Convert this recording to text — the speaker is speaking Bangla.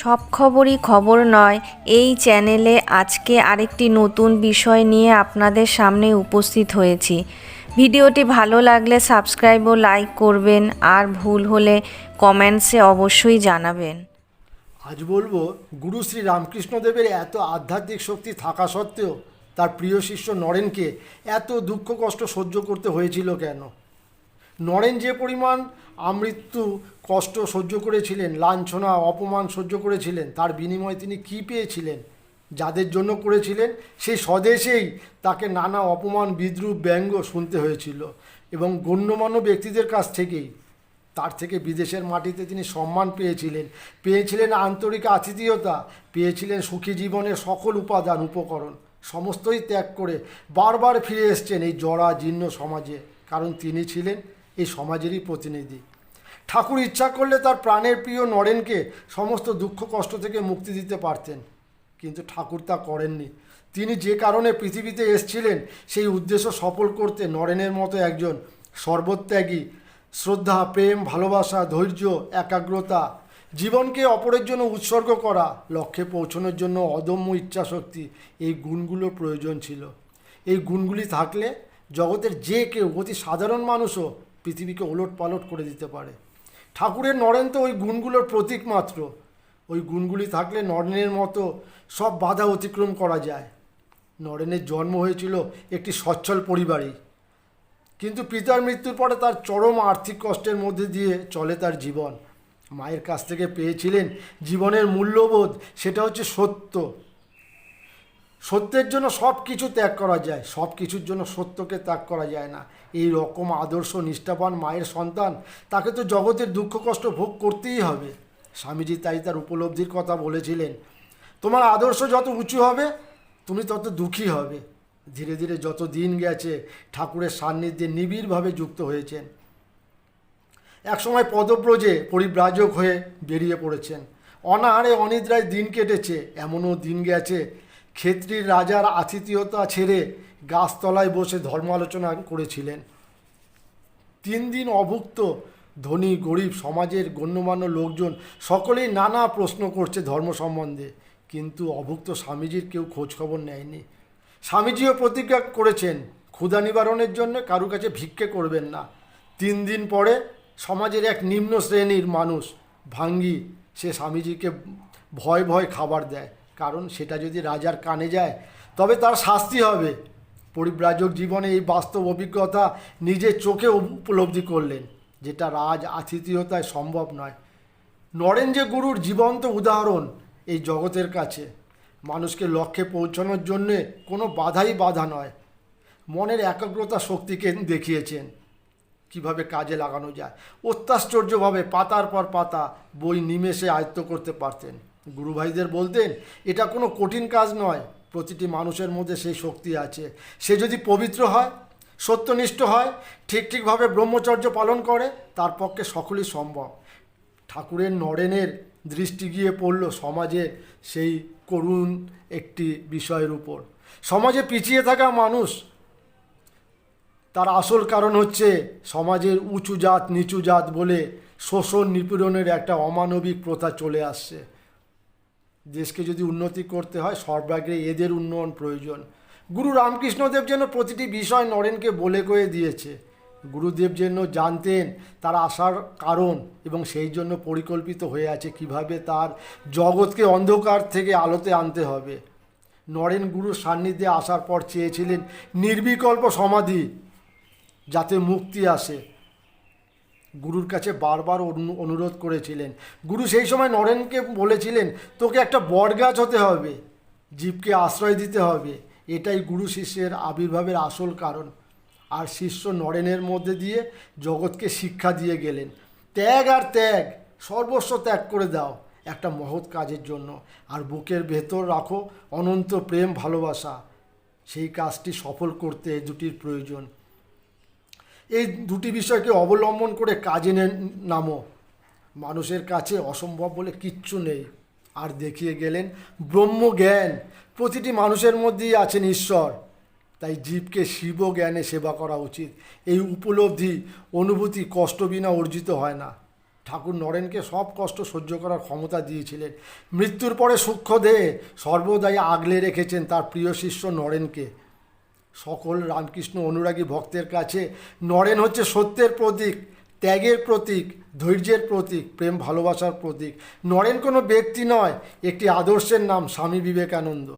সব খবরই খবর নয়, এই চ্যানেলে আজকে আরেকটি নতুন বিষয় নিয়ে আপনাদের সামনে উপস্থিত হয়েছি। ভিডিওটি ভালো লাগলে সাবস্ক্রাইব ও লাইক করবেন আর ভুল হলে কমেন্টসে অবশ্যই জানাবেন। আজ বলব, গুরু শ্রী রামকৃষ্ণদেবের এত আধ্যাত্মিক শক্তি থাকা সত্ত্বেও তার প্রিয় শিষ্য নরেনকে এত দুঃখ কষ্ট সহ্য করতে হয়েছিল কেন? নরেন যে পরিমাণ আমৃত্যু, কষ্ট সহ্য করেছিলেন, লাঞ্ছনা, অপমান সহ্য করেছিলেন, তার বিনিময়ে তিনি কী পেয়েছিলেন, যাদের জন্য করেছিলেন সেই স্বদেশেই তাকে নানা অপমান, বিদ্রুপ ব্যঙ্গ শুনতে হয়েছিল এবং গণ্যমান্য ব্যক্তিদের কাছ থেকেই, তার থেকে বিদেশের মাটিতে তিনি সম্মান পেয়েছিলেন পেয়েছিলেন আন্তরিক আতিথেয়তা, পেয়েছিলেন সুখী জীবনের সকল উপাদান, উপকরণ, সমস্তই ত্যাগ করে বারবার ফিরে এসছেন এই জরা জীর্ণ সমাজে, কারণ তিনি ছিলেন এই সমাজেরই প্রতিনিধি। ঠাকুর ইচ্ছা করলে তার প্রাণের প্রিয় নরেনকে সমস্ত দুঃখ কষ্ট থেকে মুক্তি দিতে পারতেন। কিন্তু ঠাকুর তা করেননি। তিনি যে কারণে পৃথিবীতে এসছিলেন, সেই উদ্দেশ্য সফল করতে নরেনের মতো একজন সর্বত্যাগী, শ্রদ্ধা, প্রেম, ভালোবাসা, ধৈর্য, একাগ্রতা, জীবনকে অপরের জন্য উৎসর্গ করা, লক্ষ্যে পৌঁছানোর জন্য অদম্য ইচ্ছাশক্তি, এই গুণগুলোর প্রয়োজন ছিল। এই গুণগুলি থাকলে জগতের যে কেউ অতি সাধারণ মানুষও পৃথিবীকে ওলট পালট করে দিতে পারে। ঠাকুরের নরেন তো ওই গুণগুলোর প্রতীক মাত্র। ওই গুণগুলি থাকলে নরেনের মতো সব বাধা অতিক্রম করা যায়। নরেনের জন্ম হয়েছিল একটি সচ্ছল পরিবারেই কিন্তু পিতার মৃত্যুর পরে তার চরম আর্থিক কষ্টের মধ্যে দিয়ে চলে তার জীবন। মায়ের কাছ থেকে পেয়েছিলেন জীবনের মূল্যবোধ, সেটা হচ্ছে সত্য। সত্যের জন্য সব কিছু ত্যাগ করা যায়, সব কিছুর জন্য সত্যকে ত্যাগ করা যায় না। এই রকম আদর্শ নিষ্ঠাবান মায়ের সন্তান, তাকে তো জগতের দুঃখ কষ্ট ভোগ করতেই হবে। স্বামীজি তাই তার উপলব্ধির কথা বলেছিলেন, তোমার আদর্শ যত উঁচু হবে, তুমি তত দুঃখী হবে। ধীরে ধীরে যত দিন গেছে, ঠাকুরের সান্নিধ্যে নিবিড়ভাবে যুক্ত হয়েছেন। একসময় পদব্রজে পরিব্রাজক হয়ে বেরিয়ে পড়েছেন। অনাহারে অনিদ্রায় দিন কেটেছে, এমনও দিন গেছে ক্ষেত্রীর রাজার আতিথেয়তা ছেড়ে গাছতলায় বসে ধর্ম আলোচনা করেছিলেন। তিন দিন অভুক্ত ধনী, গরিব সমাজের গণ্যমান্য লোকজন সকলেই নানা প্রশ্ন করছে ধর্ম সম্বন্ধে। কিন্তু অভুক্ত স্বামীজির কেউ খোঁজখবর নেয়নি। স্বামীজিও প্রতিজ্ঞা করেছেন, ক্ষুধা নিবারণের জন্য কারু কাছে ভিক্ষে করবেন না। তিন দিন পরে সমাজের এক নিম্ন শ্রেণির মানুষ ভাঙ্গি সে স্বামীজিকে ভয় ভয় খাবার দেয়। কারণ সেটা যদি রাজার কানে যায়, তবে তার শাস্তি হবে। পরিব্রাজক জীবনে এই বাস্তব অভিজ্ঞতা নিজের চোখে উপলব্ধি করলেন, যেটা রাজ আতিথেয়তায় সম্ভব নয়। নরেন যে গুরুর জীবন্ত উদাহরণ এই জগতের কাছে, মানুষকে লক্ষ্যে পৌঁছানোর জন্যে কোনো বাধাই বাধা নয়। মনের একাগ্রতা শক্তিকে দেখিয়েছেন। কীভাবে কাজে লাগানো যায়? অত্যাশ্চর্যভাবে পাতার পর পাতা বই নিমেষে আয়ত্ত করতে পারতেন। গুরু ভাইদের বলতেন, এটা কোনো কঠিন কাজ নয়। প্রতিটি মানুষের মধ্যে সেই শক্তি আছে। সে যদি পবিত্র হয়, সত্যনিষ্ঠ হয়, ঠিক ঠিকভাবে ব্রহ্মচর্য পালন করে, তার পক্ষে সকলই সম্ভব। ঠাকুরের নরেনের দৃষ্টি গিয়ে পড়ল সমাজে সেই করুণ একটি বিষয়ের উপর। সমাজে পিছিয়ে থাকা মানুষ, তার আসল কারণ হচ্ছে সমাজের উঁচু জাত, নিচু জাত বলে শোষণ নিপীড়নের একটা অমানবিক প্রথা চলে আসছে। দেশকে যদি উন্নতি করতে হয়, সর্বাগ্রে এদের উন্নয়ন প্রয়োজন। গুরু রামকৃষ্ণদেব যেন প্রতিটি বিষয় নরেনকে বলে কয়ে দিয়েছে। গুরুদেব যেন জানতেন তার আসার কারণ এবং সেই জন্য পরিকল্পিত হয়ে আছে কীভাবে তার জগৎকে অন্ধকার থেকে আলোতে আনতে হবে। নরেন গুরুর সান্নিধ্যে আসার পর চেয়েছিলেন নির্বিকল্প সমাধি যাতে মুক্তি আসে। গুরুর কাছে বারবার অনুরোধ করেছিলেন। গুরু সেই সময় নরেনকে বলেছিলেন, তোকে একটা বটগাছ হতে হবে, জীবকে আশ্রয় দিতে হবে। এটাই গুরু শিষ্যের আবির্ভাবের আসল কারণ। আর শিষ্য নরেনের মধ্যে দিয়ে জগৎকে শিক্ষা দিয়ে গেলেন। ত্যাগ আর ত্যাগ, সর্বস্ব ত্যাগ করে দাও, একটা মহৎ কাজের জন্য। আর বুকের ভেতর রাখো অনন্ত প্রেম ভালোবাসা। সেই কাজটি সফল করতে দুটির প্রয়োজন। এই দুটি বিষয়কে অবলম্বন করে কাজে নামো। মানুষের কাছে অসম্ভব বলে কিচ্ছু নেই। আর দেখিয়ে গেলেন, ব্রহ্মজ্ঞান। প্রতিটি মানুষের মধ্যেই আছেন ঈশ্বর। তাই জীবকে শিব জ্ঞানে সেবা করা উচিত। এই উপলব্ধি, অনুভূতি, কষ্ট বিনা অর্জিত হয় না। ঠাকুর নরেনকে সব কষ্ট সহ্য করার ক্ষমতা দিয়েছিলেন। মৃত্যুর পরে সূক্ষ্ম দেহে সর্বদাই আগলে রেখেছেন তার প্রিয় শিষ্য নরেনকে। সকল রামকৃষ্ণ অনুরাগী ভক্তের কাছে নরেন হচ্ছে সত্যের প্রতীক, ত্যাগের প্রতীক, ধৈর্যের প্রতীক, প্রেম ভালোবাসার প্রতীক। নরেন কোনো ব্যক্তি নয়, একটি আদর্শের নাম স্বামী বিবেকানন্দ।